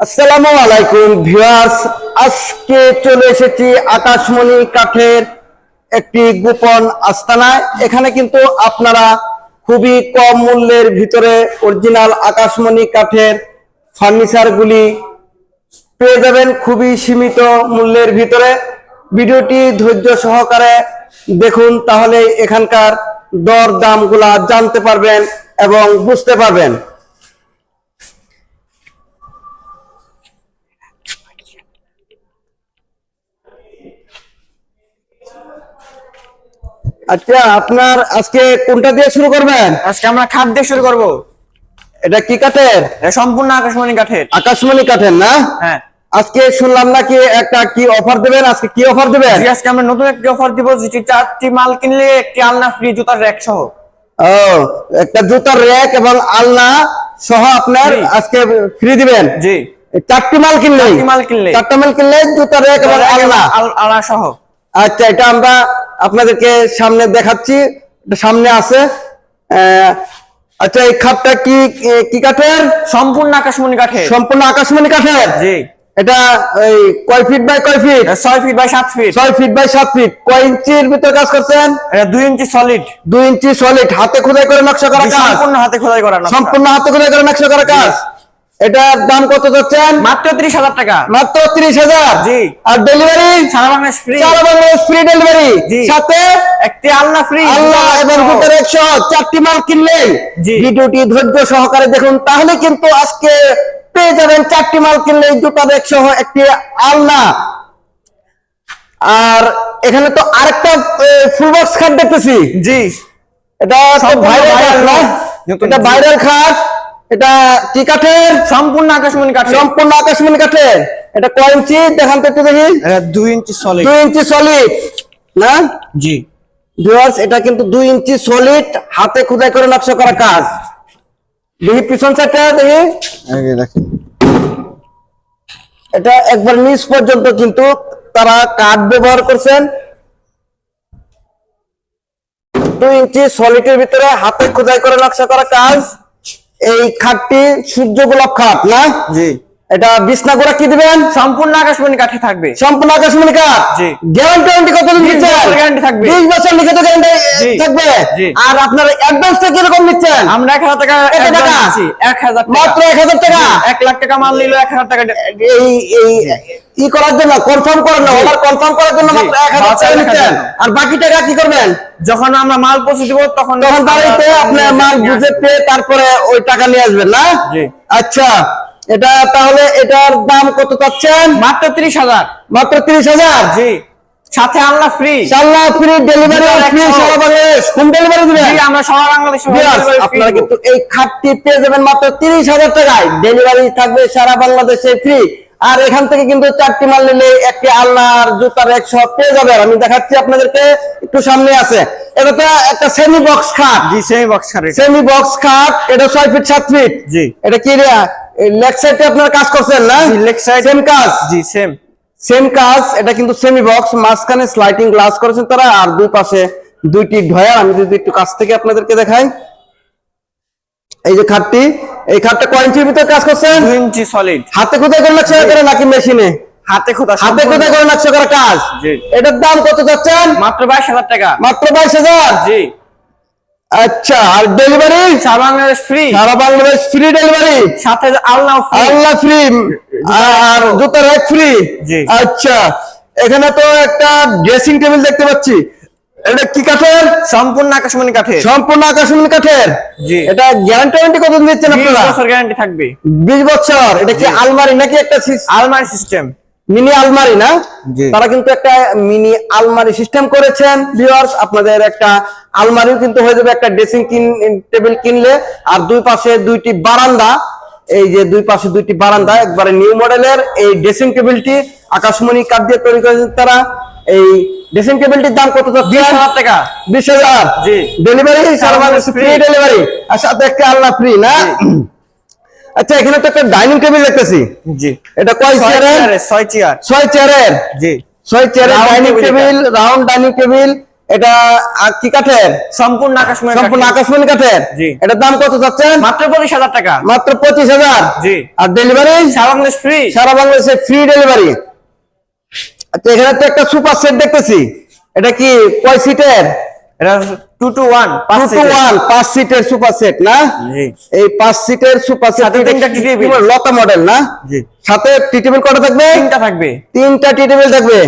আসসালামু আলাইকুম ভিউয়ার্স, আজকে চলে এসেছি আকাশমণি কাঠের একটি গোপন আস্তানায়। এখানে কিন্তু আপনারা খুবই কম মূল্যের ভিতরে অরিজিনাল আকাশমণি কাঠের ফার্নিচারগুলি পেয়ে যাবেন খুবই সীমিত মূল্যের ভিতরে। ভিডিওটি ধৈর্য সহকারে দেখুন তাহলে এখানকার দর দামগুলা জানতে পারবেন এবং বুঝতে পারবেন। আচ্ছা আপনার আজকে কোনটা দিয়ে শুরু করবেন? আজকে আমরা খাট দিয়ে শুরু করব। এটা কি কাঠের? সম্পূর্ণ আকাশমণি কাঠের। আকাশমণি কাঠের না? হ্যাঁ। আজকে শুনলাম নাকি একটা কি অফার দেবেন? আজকে কি অফার দেবেন? আজকে আমরা নতুন একটি অফার দিব যেটি চারটি মাল কিনলে একটি আলনা ফ্রি জুতার র্যাক সহ। ও একটা জুতার র্যাক এবং আলনা সহ আপনার আজকে ফ্রি দিবেন? জি। চারটি মাল কিনলে চারটি মাল কিনলেই। চারটা মাল কিনলে জুতার র্যাক এবং আলনা? আল- আলনা সহ। আচ্ছা এটা আমরা আপনাদেরকে সামনে দেখাচ্ছি সামনে আছে। আচ্ছা এই খাটটা কি কি কাঠের? সম্পূর্ণ আকাশমণি কাঠের। সম্পূর্ণ আকাশমণি কাঠের? জি। এটা এই কয় ফিট বাই কয় ফিট ছয় ফিট বাই সাত ফিট ছয় ফিট বাই সাত ফিট কয় ইঞ্চির ভিতরে কাজ করছেন? এটা দুই ইঞ্চি সলিড দুই ইঞ্চি সলিড হাতে খোদাই করে নকশা করা কাজ? সম্পূর্ণ হাতে খোদাই করা নকশা। সম্পূর্ণ হাতে খোদাই করে নকশা করা কাজ? এটার দাম কত মাত্র ত্রিশ হাজার টাকা। মাত্র ত্রিশ হাজার? জি। আর ডেলিভারি সারা বাংলাদেশ ফ্রি সারা বাংলাদেশ ফ্রি ডেলিভারি সাথে একটি আলনা ফ্রি আল্লাহ এবং একশো চারটি মাল ভিডিওটি ধৈর্য সহকারে দেখুন। তাহলে কিন্তু আজকে পেয়ে যাবেন চারটি মাল কিনলেই জুতার একশো একটি আলনা। আর এখানে তো আরেকটা ফুল বক্স খাট দেখতেছি। জি। এটা ভাইরাল খাট এটা ভাইরাল খাট। এটা কি কাঠের? সম্পূর্ণ আকাশমণি কাঠের। সম্পূর্ণ আকাশমণি কাঠের। এটা কয় ইঞ্চি? দেখান তো একটু দেখি। দুই ইঞ্চি সলিড দুই ইঞ্চি সলিড না? জি। ভিউয়ার্স এটা কিন্তু দুই ইঞ্চি সলিড হাতে খোদাই করে নকশা করা কাজ। দেখি পিছন সাইডটা দেখি। এটা একবার নিচ পর্যন্ত কিন্তু তারা কাঠ ব্যবহার করছেন। দুই ইঞ্চি সলিডের ভিতরে হাতে খোদাই করে নকশা করা কাজ। এই খাটটি সূর্য গোলাপ খাট না? জি। এটা বিছনা গোড়া কি দিবেন? সম্পূর্ণ আকাশমণি কাঠে থাকবে। সম্পূর্ণ আকাশমণি কাঠ? জি। গ্যারান্টি কতদিন দিচ্ছেন guarantee থাকবে। বিশ বছর লিখিত গ্যারান্টি থাকবে? আর আপনার অ্যাডভান্সটা কীরকম নিচ্ছেন? আমরা এক হাজার টাকা হাজার টাকা। মাত্র এক হাজার টাকা? এক লাখ টাকা মাল নিল এক হাজার টাকা এই এই ই করার জন্য কনফার্ম করার অর্ডার কনফার্ম করার জন্য মাত্র এক হাজার বাচ্চা টাকা নিচ্ছেন? আর বাকি টাকা কি করবেন? যখন আমরা মাল পৌঁছে দিব তখন তখন বাড়িতে আপনি মাল বুঝে পেয়ে তারপরে ওই টাকা নিয়ে আসবেন না? জি। আচ্ছা। এটা তাহলে এটার দাম কত চাচ্ছেন? মাত্র ত্রিশ হাজার। মাত্র তিরিশ হাজার? জি। সাথে আল্লাহ ফ্রি সাল্লাহ ফ্রি ডেলিভারি ফ্রি সারা বাংলাদেশ। হোম ডেলিভারি দিবেন জি আমরা সারা বাংলাদেশে আপনারা কিন্তু এই খাটটি পেয়ে যাবেন মাত্র তিরিশ হাজার টাকায়। ডেলিভারি থাকবে সারা বাংলাদেশে ফ্রি আর এখান থেকে কিন্তু চারটি মাল নিলে একটি আলনার জুতার এক সব পেয়ে যাবেন আমি দেখাচ্ছি আপনাদেরকে একটু সামনে আছে। এটা তো একটা সেমি বক্স খাট। জি সেই বক্স খাট। সেমি বক্স খাট এটা ছয় ফিট সাত ফিট জি। এটা কি লেগ সাইডে আপনারা কাজ করছেন না? side- সেম কাজ? জি সেম সেম কাজ এটা কিন্তু সেমি বক্স মাঝখানে স্লাইডিং গ্লাস করেছেন তারা আর দুই পাশে দুইটি ঢয়ার আমি যদি একটু কাছ থেকে আপনাদেরকে দেখাই। এই যে খাটটি এই খাটটা কয় ইঞ্চির ভিতরে কাজ করছেন? দুই ইঞ্চি সলিড হাতে কোথায় করে করে নাকি মেশিনে হাতে খোদা হাতে। কোথায় করে নকশা করা কাজ? জি। এটার দাম কত যাচ্ছেন মাত্র বাইশ হাজার টাকা। মাত্র বাইশ হাজার? জি। আচ্ছা আর ডেলিভারি সারা বাংলাদেশ ফ্রি সারা বাংলাদেশ ফ্রি ডেলিভারি সাথে আল্লাহ ফ্রি আল্লাহ ফ্রি আর জুতার এক ফ্রি আচ্ছা এখানে তো একটা ড্রেসিং টেবিল দেখতে পাচ্ছি। এটা কি কাঠের? সম্পূর্ণ আকাশমণি কাঠে সম্পূর্ণ আকাশমণি কাঠের? জি। এটা গ্যারান্টি ওয়ারেন্টি কত দিচ্ছেন আপনারা? বছর গ্যারান্টি থাকবে। বিশ বছর। এটা কি আলমারি নাকি একটা আলমারি সিস্টেম মিনি আলমারি না? তারা কিন্তু একটা মিনি আলমারি সিস্টেম করেছেন ভিউয়ার্স আপনাদের একটা আলমারিও কিন্তু হয়ে যাবে একটা ড্রেসিং টেবিল কিনলে। আর দুই পাশে দুইটি বারান্দা। এই যে দুই পাশে দুইটি বারান্দা একবারে নিউ মডেলের এই ড্রেসিং টেবিলটি আকাশমণি কাঠ দিয়ে তৈরি করেছেন তারা। এই ড্রেসিং টেবিলটির দাম কত বিশ হাজার টাকা। বিশ হাজার? ডেলিভারি সারা ফ্রি ডেলিভারি আর সাথে একটা আলনা ফ্রি না? আচ্ছা এখানে তো একটা ডাইনিং টেবিল দেখতেছি। জি। এটা কয় চেয়ারের? চেয়ারের, ছয় চেয়ার। ছয় চেয়ারের? জি। ছয় চেয়ারের dining table round dining table এটা কি কাঠের? সম্পূর্ণ আকাশমণি সম্পূর্ণ। আকাশমণি কাঠের? জি। এটার দাম কত চাচ্ছেন? মাত্র পঁচিশ হাজার টাকা। মাত্র পঁচিশ হাজার? জি। আর ডেলিভারি সারা বাংলাদেশ ফ্রি সারা বাংলাদেশে ফ্রি ডেলিভারি আচ্ছা এখানে তো একটা সুপার সেট দেখতেছি। এটা কি কয় সিটের এটা two two one two two one পাঁচ সিটের সুপার সেট না? এই সিটের সুপার সেট সাথে তিনটা টি টেবিল। লতা মডেল না? সাথে টি কটা থাকবে? তিনটা থাকবে। তিনটা টি থাকবে।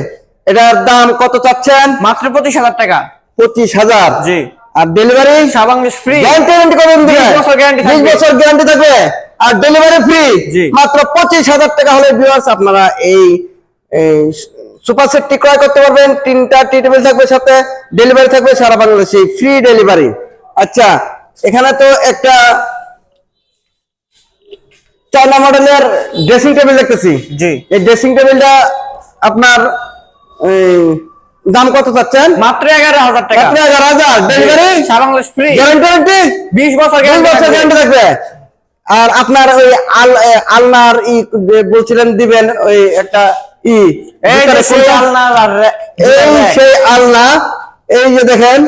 এটার দাম কত চাচ্ছেন? মাত্র পঁচিশ হাজার টাকা। পঁচিশ হাজার। জি। আর ডেলিভারি সারা ফ্রি গ্যারান্টি গ্যারান্টি কত দিন দিবে 20 বছর guarantee বছর গ্যারান্টি থাকবে। আর ডেলিভারি ফ্রি মাত্র পঁচিশ হাজার টাকা হলে ভিউয়ার্স আপনারা এই সুপার সেটটি ক্রয় করতে পারবেন। তিনটা টি টেবিল থাকবে সাথে ডেলিভারি থাকবে সারা বাংলাদেশে ফ্রি ডেলিভারি আচ্ছা এখানে তো একটা চায়না মডেলের ড্রেসিং টেবিল দেখতেছি। জি। এই ড্রেসিং টেবিলটা আপনার দাম কত চাচ্ছেন? মাত্র এগারো হাজার টাকা। মাত্র এগারো হাজার। ডেলিভারি সারা বাংলাদেশ ফ্রি গ্যারান্টি বিশ বছর বছর গ্যারান্টি থাকবে। আর আপনার ওই আল আলনার ই বলছিলেন দিবেন ওই একটা ই এই যে সেই আলনা এই সেই আলনা এই যে দেখেন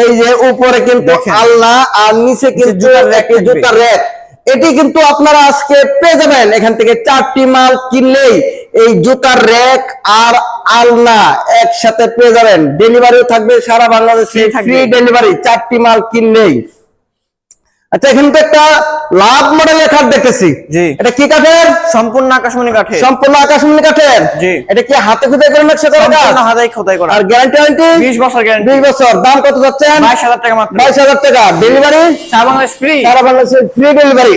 এই যে উপরে কিন্তু। আলনা আর নিচে কিন্তু জুতার র্যাক এটি কিন্তু আপনারা আজকে পেয়ে যাবেন। এখান থেকে চারটি মাল কিনলেই এই জুতার র্যাক আর আলনা একসাথে পেয়ে যাবেন। ডেলিভারিও থাকবে সারা বাংলাদেশে। ফ্রি ডেলিভারি চারটি মাল কিনলেই। আচ্ছা এখানে তো একটা লাভ মডেলের খাট দেখতেছি। জি। এটা কি কাঠের? সম্পূর্ণ আকাশমণি কাঠে সম্পূর্ণ আকাশমণি কাঠের? জি। এটা কি হাতে খুদে করে নকশা করা কাজ? সম্পূর্ণ হাতায় খোদাই করা। আর গ্যারান্টি ওয়ারেন্টি বিশ বছর গ্যারান্টি বিশ বছর। দাম কত যাচ্ছেন? বাইশ হাজার টাকা মাত্র। বাইশ হাজার টাকা। ডেলিভারি সারা বাংলাদেশ ফ্রি সারা বাংলাদেশে ফ্রি ডেলিভারি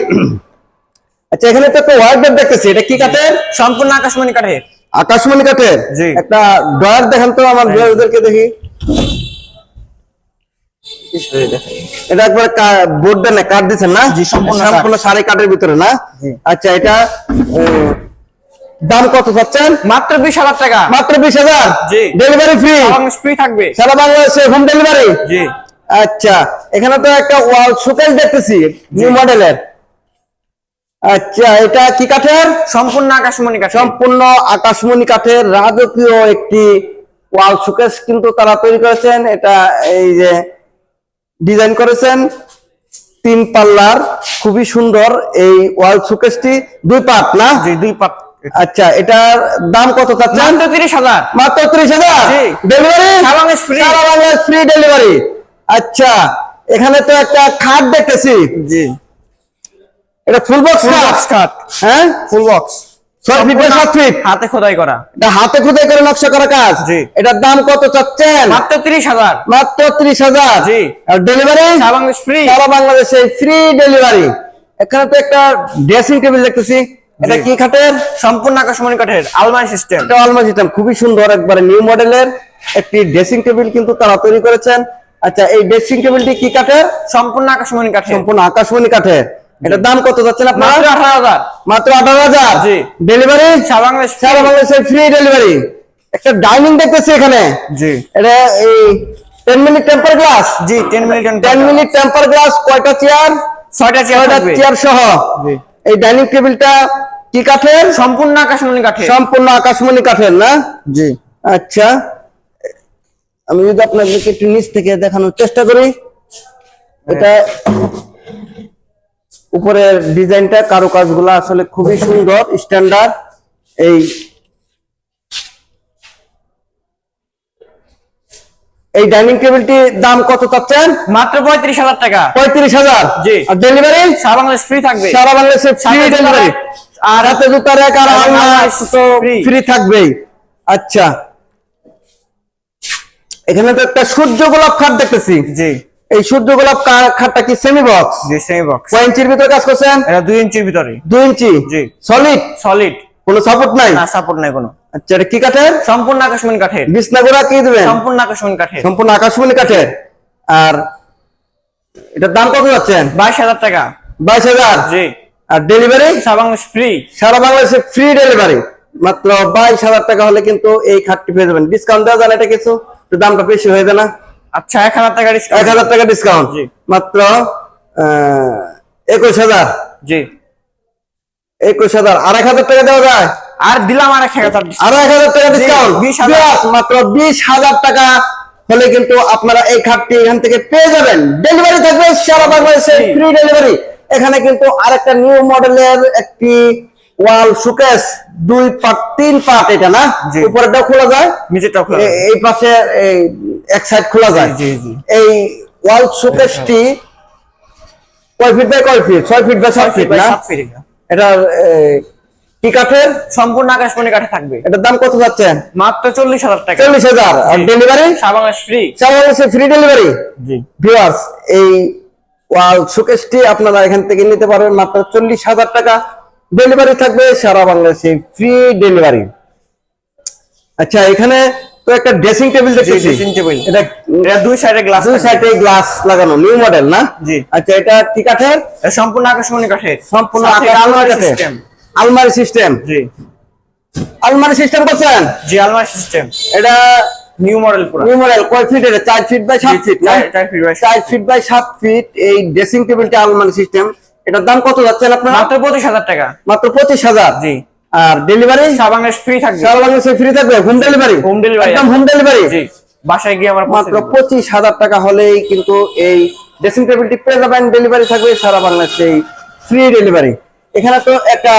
আচ্ছা এখানে তো একটা হোয়াইট বেড দেখতেছি। এটা কি কাঠের? সম্পূর্ণ আকাশমণি কাঠের। আকাশমণি কাঠের। জি। একটা ড্রয়ার দেখান তো আমার ভিউয়ারদেরকে দেখি। এটা একবার না কাঠ দিচ্ছেন না? জি, সম্পূর্ণ সম্পূর্ণ সাড়ে কাঠের ভিতরে না? আচ্ছা এটা দাম কত চাচ্ছেন? মাত্র বিশ হাজার টাকা। মাত্র বিশ হাজার? ডেলিভারি ফ্রি ফ্রি থাকবে। সারা বাংলাদেশে হোম ডেলিভারি জি। আচ্ছা এখানে তো একটা ওয়াল শোকেস দেখতেছি নিউ মডেলের আচ্ছা এটা কি কাঠের? সম্পূর্ণ আকাশমণি কাঠের। সম্পূর্ণ আকাশমণি কাঠের রাজকীয় একটি ওয়াল শোকেস কিন্তু তারা তৈরি করেছেন। এটা এই যে ডিজাইন করেছেন তিন পাল্লার খুবই সুন্দর এই ওয়াল শোকেসটি। দুই পাট না? দুই পাত। আচ্ছা এটার দাম কত চাচ্ছেন? মাত্র তিরিশ হাজার। মাত্র ত্রিশ হাজার। ডেলিভারি সারা বাংলাদেশ ফ্রি ডেলিভারি আচ্ছা এখানে তো একটা খাট দেখতেছি। জি। এটা ফুল খাট? বক্স খাট। হ্যাঁ? ফুল বক্স হাতে খোদাই করা। এটা হাতে খুদে করে নকশা করা কাজ? এটার দাম কত চাচ্ছেন? মাত্র তিরিশ হাজার। মাত্র ত্রিশ হাজার। ডেলিভারি ফ্রি সারা বাংলাদেশে ফ্রি ডেলিভারি এখানে তো একটা ড্রেসিং টেবিল দেখতেছি। এটা কি সম্পূর্ণ আকাশমণি কাঠের আলমারি সিস্টেম এটা আলমারি সিস্টেম খুবই সুন্দর একবারে নিউ মডেলের একটি ড্রেসিং টেবিল কিন্তু তারা তৈরি করেছেন। আচ্ছা এই ড্রেসিং টেবিলটি কি কাঠের? সম্পূর্ণ আকাশমণি কাঠের। সম্পূর্ণ আকাশমণি কাঠের। এটার দাম কত যাচ্ছেন আপনার? আঠারো হাজার। মাত্র আঠারো হাজার। ডেলিভারি সারা বাংলাদেশ ফ্রি ডেলিভারি একটা ডাইনিং দেখতেছি এখানে। জি। এটা এই টেন মিনিট টেম্পার গ্লাস জি ten minute ten minute temper glass কয়টা চেয়ার ছয়টা চেয়ার চেয়ার সহ। এই ডাইনিং টেবিলটা কি কাঠের? সম্পূর্ণ আকাশমণি কাঠের। সম্পূর্ণ আকাশমণি কাঠের না? জি। আচ্ছা। আমি যদি আপনাদেরকে একটু নিচ থেকে দেখানোর চেষ্টা করি। এটা উপরের ডিজাইনটা কারও কাজগুলো আসলে খুবই সুন্দর স্ট্যান্ডার্ড এই এই ডাইনিং টেবিলটির দাম কত চাচ্ছেন? মাত্র পঁয়ত্রিশ হাজার টাকা। পঁয়ত্রিশ হাজার? জি। আর ডেলিভারি সারা বাংলাদেশ ফ্রি থাকবে। সারা বাংলাদেশে ফ্রি ডেলিভারি আর হাতে জুতা রেক আর আর তো ফ্রি থাকবেই। আচ্ছা। এখানে তো একটা সূর্য গোলাপ খাট দেখতেছি। জি। এই সূর্য গোলাপ খাটটা কি সেমি বক্স জি সেমি বক্স কয় ইঞ্চির ভিতরে কাজ করছেন? এটা দুই ইঞ্চির ভিতরে দুই ইঞ্চি? জি। সলিড সলিড কোনো সাপোর্ট নাই? না সাপোর্ট নাই কোনো। আচ্ছা এটা কি কাঠের? সম্পূর্ণ আকাশমণি কাঠের। বিছনাগুড়া কি দিবেন? সম্পূর্ণ আকাশমণি কাঠের। সম্পূর্ণ আকাশমণি কাঠের। আর এটার দাম কত যাচ্ছেন? বাইশ হাজার টাকা। বাইশ হাজার? জি। আর ডেলিভারি সারা বাংলাদেশ ফ্রি সারা বাংলাদেশে ফ্রি ডেলিভারি মাত্র বাইশ হাজার টাকা হলে কিন্তু এই খাটটি পেয়ে যাবেন। ডিসকাউন্ট দেওয়া যায় এটা কিছু। দামটা বেশি হয়ে যায় না। আচ্ছা এক হাজার টাকা এক হাজার টাকা ডিসকাউন্ট মাত্র একুশ হাজার। জি। একুশ হাজার। আর এক হাজার টাকা দেওয়া যায়? আর দিলাম আর এক হাজার আরও এক হাজার টাকা ডিসকাউন্ট বিশ হাজার। মাত্র বিশ হাজার টাকা হলে কিন্তু আপনারা এই খাটটি এখান থেকে পেয়ে যাবেন। ডেলিভারি থাকবে সারা বাংলাদেশে। ফ্রি ডেলিভারি এখানে কিন্তু আরেকটা নিউ মডেলের একটি ওয়াল সুকেস দুই পার্ট তিন পার্ট এটা না? খোলা যায়? খোলা এই পাশে এই এক সাইড খোলা যায়? জি, জি। এই ওয়াল শোকেসটি কয় ফিট বাই কয় ফিট ছয় ফিট বাই সাত ফিট না? এটা। কি কাঠের? সম্পূর্ণ আকাশমণি কাঠে থাকবে। এটার দাম কত যাচ্ছে? মাত্র চল্লিশ হাজার টাকা। চল্লিশ হাজার। আর ডেলিভারি ফ্রি ফ্রি ডেলিভারি জি। ভিউয়ার্স এই ওয়াল শোকেসটি আপনারা এখান থেকে নিতে পারবেন মাত্র চল্লিশ হাজার টাকা। ডেলিভারি থাকবে সারা বাংলাদেশে ফ্রি ডেলিভারি আচ্ছা এখানে তো একটা ড্রেসিং টেবিল দেখতেছি। dressing table। এটা দুই সাইডে গ্লাস দুই সাইডে গ্লাস লাগানো নিউ মডেল না? জি। আচ্ছা এটা কি কাঠের? সম্পূর্ণ আকাশমণি কাঠের। সম্পূর্ণ আলমারি সিস্টেম আলমারি সিস্টেম জি। আলমারি সিস্টেম করছেন? জি আলমারি সিস্টেম এটা নিউ মডেল পুরো। নিউ মডেল কয় ফিট এটা? চার ফিট বাই সাত ফিট না? feet by চার ফিট বাই সাত ফিট এই ড্রেসিং টেবিলটা আলমারি সিস্টেম এটার দাম কত যাচ্ছে আপনার? মাত্র পঁচিশ হাজার টাকা। মাত্র পঁচিশ হাজার? জি। আর ডেলিভারি সারা ফ্রি থাকবে। সারা বাংলাদেশে ফ্রি থাকবে? হোম ডেলিভারি হোম ডেলিভারি একদম হোম ডেলিভারি জি। বাসায় গিয়ে আমরা মাত্র পঁচিশ হাজার টাকা হলেই কিন্তু এই ড্রেসিং টেবিলটি পেয়ে যাবেন ডেলিভারি থাকবে সারা বাংলাদেশে ফ্রি ডেলিভারি এখানে তো একটা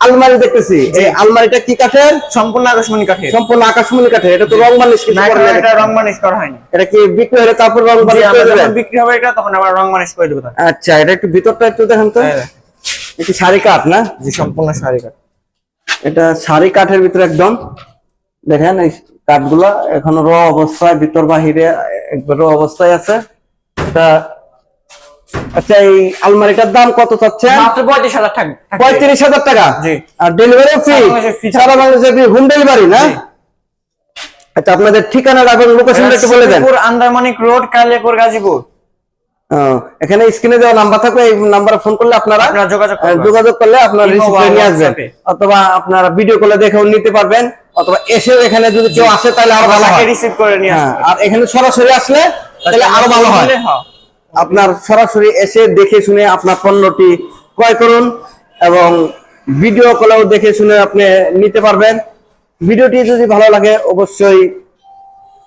আলমারি দেখতেছি। এই আলমারিটা কি কাঠের? সম্পূর্ণ আকাশমণি কাঠের। সম্পূর্ণ আকাশমণি কাঠের। এটা তো রং মানিশ কিছু করে না। এটা রং মানিশ করা হয়নি। এটা কি বিক্রি হলে তারপর রং আমরা করে দেবেন? বিক্রি হবে এটা তখন আমরা রং মানিশ করে দেবো আচ্ছা এটা একটু ভিতরটা একটু দেখেন তো। হ্যাঁ। একটি শাড়ি কাঠ না? জি সম্পূর্ণ শাড়ি কাঠ। এটা শাড়ি কাঠের ভিতরে একদম। দেখেন এই কাঠগুলা এখনও র অবস্থায় ভিতর বাহিরে একবার র অবস্থায় আছে। এটা আচ্ছা এই আলমারিটার দাম কত চাচ্ছে মাত্র পঁয়ত্রিশ হাজার থাকবে থাকবে। পঁয়ত্রিশ হাজার টাকা? জি। আর ডেলিভারি ফ্রি সারা বাংলাদেশে হোম ডেলিভারি না? আচ্ছা আপনাদের ঠিকানাটা এবং লোকেশনটা একটু বলে দেন। আন্দারমানিক রোড কালিয়াপুর গাজীপুর। এখানে স্ক্রিনে দেওয়া নাম্বার থাকবে এই নাম্বারে ফোন করলে আপনারা যোগাযোগ করলে আপনারা রিসিভ করে নিয়ে আসবেন। অথবা আপনারা ভিডিও কলে দেখেও নিতে পারবেন অথবা এসেও এখানে যদি কেউ আসে তাহলে আরও ভালো হয়। রিসিভ করে নিয়ে হ্যাঁ আর এখানে সরাসরি আসলে তাহলে আরও ভালো হ্যাঁ। আপনার সরাসরি এসে দেখে শুনে আপনার পণ্যটি ক্রয় করুন এবং ভিডিও কলেও দেখে শুনে আপনি নিতে পারবেন। ভিডিওটি যদি ভালো লাগে, অবশ্যই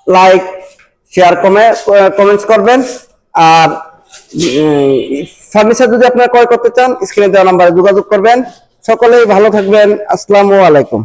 লাইক শেয়ার কমে কমেন্টস করবেন। আর ফার্নিচার যদি আপনারা ক্রয় করতে চান স্ক্রিনে দেওয়া নাম্বারে যোগাযোগ করবেন। সকলেই ভালো থাকবেন। আসসালামু আলাইকুম।